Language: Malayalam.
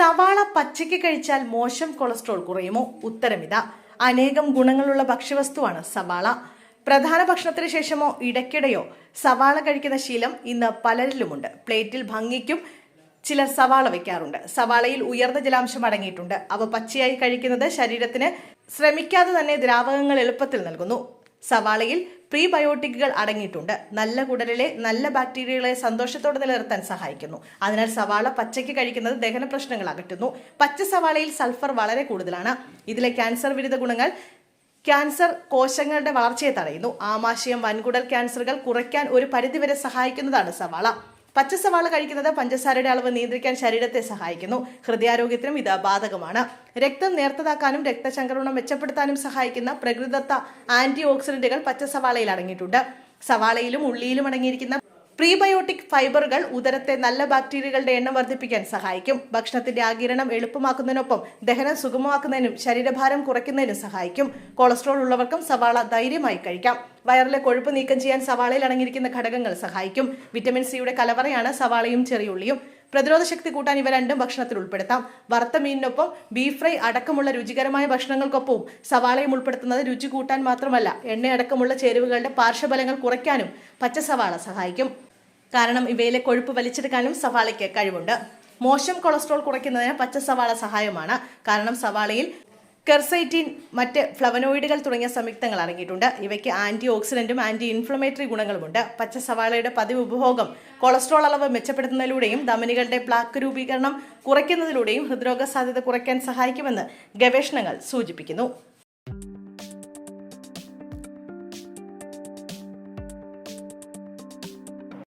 സവാള പച്ചയ്ക്ക് കഴിച്ചാൽ മോശം കൊളസ്ട്രോൾ കുറയുമോ? ഉത്തരമിത. അനേകം ഗുണങ്ങളുള്ള ഭക്ഷ്യവസ്തുവാണ് സവാള. പ്രധാന ഭക്ഷണത്തിന് ശേഷമോ ഇടയ്ക്കിടെയോ സവാള കഴിക്കുന്ന ശീലം ഇന്ന് പലരിലുമുണ്ട്. പ്ലേറ്റിൽ ഭംഗിക്കും ചിലർ സവാള വെക്കാറുണ്ട് സവാളയിൽ ഉയർന്ന ജലാംശം അടങ്ങിയിട്ടുണ്ട്. അവ പച്ചയായി കഴിക്കുന്നത് ശരീരത്തിന് ശ്രമിക്കാതെ തന്നെ ദ്രാവകങ്ങൾ എളുപ്പത്തിൽ നൽകുന്നു. സവാളയിൽ പ്രീബയോട്ടിക്കുകൾ അടങ്ങിയിട്ടുണ്ട്. നല്ല കുടലിലെ നല്ല ബാക്ടീരിയകളെ സന്തോഷത്തോടെ നിലനിർത്താൻ സഹായിക്കുന്നു. അതിനാൽ സവാള പച്ചയ്ക്ക് കഴിക്കുന്നത് ദഹന പ്രശ്നങ്ങൾ അകറ്റുന്നു പച്ച സവാളയിൽ സൾഫർ വളരെ കൂടുതലാണ്. ഇതിലെ ക്യാൻസർ വിരുദ്ധ ഗുണങ്ങൾ ക്യാൻസർ കോശങ്ങളുടെ വളർച്ചയെ തടയുന്നു. ആമാശയം വൻകുടൽ ക്യാൻസറുകൾ കുറയ്ക്കാൻ ഒരു പരിധിവരെ സഹായിക്കുന്നതാണ് സവാള. പച്ച സവാള കഴിക്കുന്നത് പഞ്ചസാരയുടെ അളവ് നിയന്ത്രിക്കാൻ ശരീരത്തെ സഹായിക്കുന്നു. ഹൃദയാരോഗ്യത്തിനും ഇത് ബാധകമാണ്. രക്തം നേർത്തതാക്കാനും രക്തചംക്രമണം മെച്ചപ്പെടുത്താനും സഹായിക്കുന്ന പ്രകൃതിദത്ത ആന്റി ഓക്സിഡന്റുകൾ പച്ച സവാളയിൽ അടങ്ങിയിട്ടുണ്ട്. സവാളയിലും ഉള്ളിയിലും അടങ്ങിയിരിക്കുന്ന പ്രീബയോട്ടിക് ഫൈബറുകൾ ഉദരത്തെ നല്ല ബാക്ടീരിയകളുടെ എണ്ണം വർദ്ധിപ്പിക്കാൻ സഹായിക്കും. ഭക്ഷണത്തിന്റെ ആകിരണം എളുപ്പമാക്കുന്നതിനൊപ്പം ദഹനം സുഗമമാക്കുന്നതിനും ശരീരഭാരം കുറയ്ക്കുന്നതിനും സഹായിക്കും. കൊളസ്ട്രോൾ ഉള്ളവർക്കും സവാള ധൈര്യമായി കഴിക്കാം. വയറിലെ കൊഴുപ്പ് നീക്കം ചെയ്യാൻ സവാളയിൽ അടങ്ങിയിരിക്കുന്ന ഘടകങ്ങൾ സഹായിക്കും. വിറ്റമിൻ സിയുടെ കലവറയാണ് സവാളയും ചെറിയുള്ളിയും. പ്രതിരോധ ശക്തി കൂട്ടാൻ ഇവ രണ്ടും ഭക്ഷണത്തിൽ ഉൾപ്പെടുത്താം. വറുത്ത മീനിനൊപ്പം ബീഫ് ഫ്രൈ അടക്കമുള്ള രുചികരമായ ഭക്ഷണങ്ങൾക്കൊപ്പവും സവാളയും ഉൾപ്പെടുത്തുന്നത് രുചി കൂട്ടാൻ മാത്രമല്ല എണ്ണയടക്കമുള്ള ചേരുവകളുടെ പാർശ്വഫലങ്ങൾ കുറയ്ക്കാനും പച്ച സവാള സഹായിക്കും. കാരണം ഇവയിലെ കൊഴുപ്പ് വലിച്ചെടുക്കാനും സവാളയ്ക്ക് കഴിവുണ്ട്. മോശം കൊളസ്ട്രോൾ കുറയ്ക്കുന്നതിന് പച്ച സവാള സഹായമാണ്. കാരണം സവാളയിൽ കെർസൈറ്റിൻ മറ്റ് ഫ്ലവനോയിഡുകൾ തുടങ്ങിയ സംയുക്തങ്ങൾ അടങ്ങിയിട്ടുണ്ട്. ഇവയ്ക്ക് ആന്റി ഓക്സിഡന്റും ആന്റി ഇൻഫ്ലമേറ്ററി ഗുണങ്ങളുമുണ്ട്. പച്ച സവാളയുടെ പതിവ് ഉപഭോഗം കൊളസ്ട്രോൾ അളവ് മെച്ചപ്പെടുത്തുന്നതിലൂടെയും ധമനികളുടെ പ്ലാക്ക് രൂപീകരണം കുറയ്ക്കുന്നതിലൂടെയും ഹൃദ്രോഗ സാധ്യത കുറയ്ക്കാൻ സഹായിക്കുമെന്ന് ഗവേഷണങ്ങൾ സൂചിപ്പിക്കുന്നു.